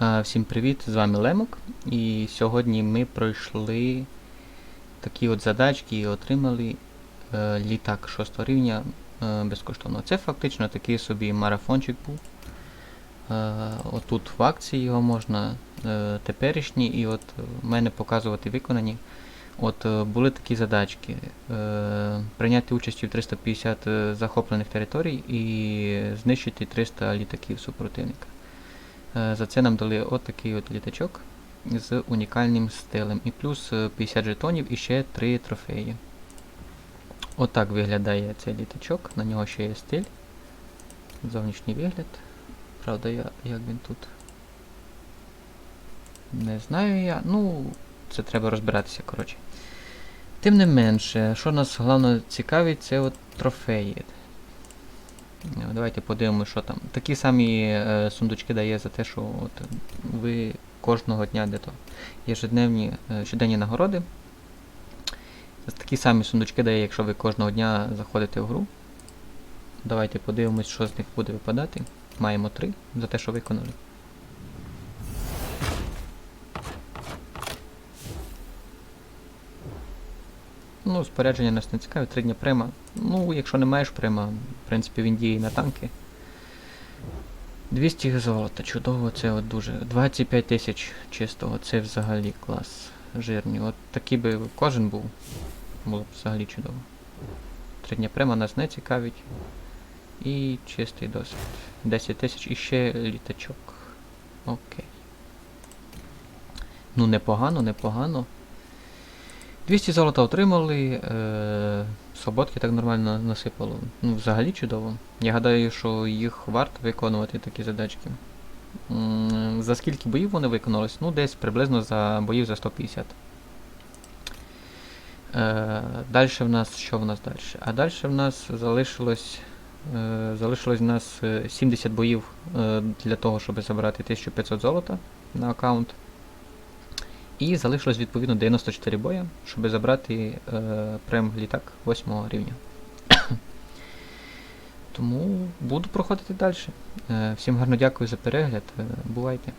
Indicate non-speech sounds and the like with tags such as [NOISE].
Всім привіт, з вами Лемок. І сьогодні ми пройшли такі от задачки і отримали е, літак 6 рівня е, безкоштовно. Це фактично такий собі марафончик був. Е, отут в акції його можна теперішні, і от в мене показувати виконані. От були такі задачки. Прийняти участь в 350 е, захоплених територій і знищити 300 літаків супротивника. Е, За це нам дали отакий от літачок з унікальним стилем. І плюс е, 50 жетонів і ще 3 трофеї. Отак виглядає цей літачок. На нього ще є стиль. Зовнішній вигляд. Правда, я, як він тут. Не знаю я. Ну, це треба розбиратися, коротше. Тим не менше, що нас головно цікавить, це от трофеї. Е, Давайте подивимося, що там. Такі самі е, сундучки дає за те, що от ви кожного дня де то ежедневні, е, щоденні нагороди. Такі самі сундучки дає, якщо ви кожного дня заходите в гру. Давайте подивимось, що з них буде випадати. Маємо три за те, що виконали. Ну, спорядження нас не цікавить, три дня према. Ну, якщо не маєш према, в принципі, він діє на танки. 200 золота, чудово, це от дуже. 25 тисяч чистого, це взагалі клас. Жирні. От такий би кожен був. Було б взагалі чудово. Три дня према нас не цікавить. І чистий досвід. 10 тисяч і ще літачок. Окей. Ну, непогано, непогано. 200 золота отримали, е, свободки так нормально насипало. Ну, взагалі чудово. Я гадаю, що їх варто виконувати такі задачки. М, За скільки боїв вони виконались? Ну, десь приблизно за боїв за 150. Е, далі в нас. Що в нас далі? А далі в нас залишилось. Е, залишилось в нас е, 70 боїв е, для того, щоб забрати 1500 золота на аккаунт. І залишилось відповідно 94 боя, щоб забрати е, прем літак 8 рівня. [COUGHS] Тому буду проходити далі. Е, всім гарно дякую за перегляд. Е, бувайте.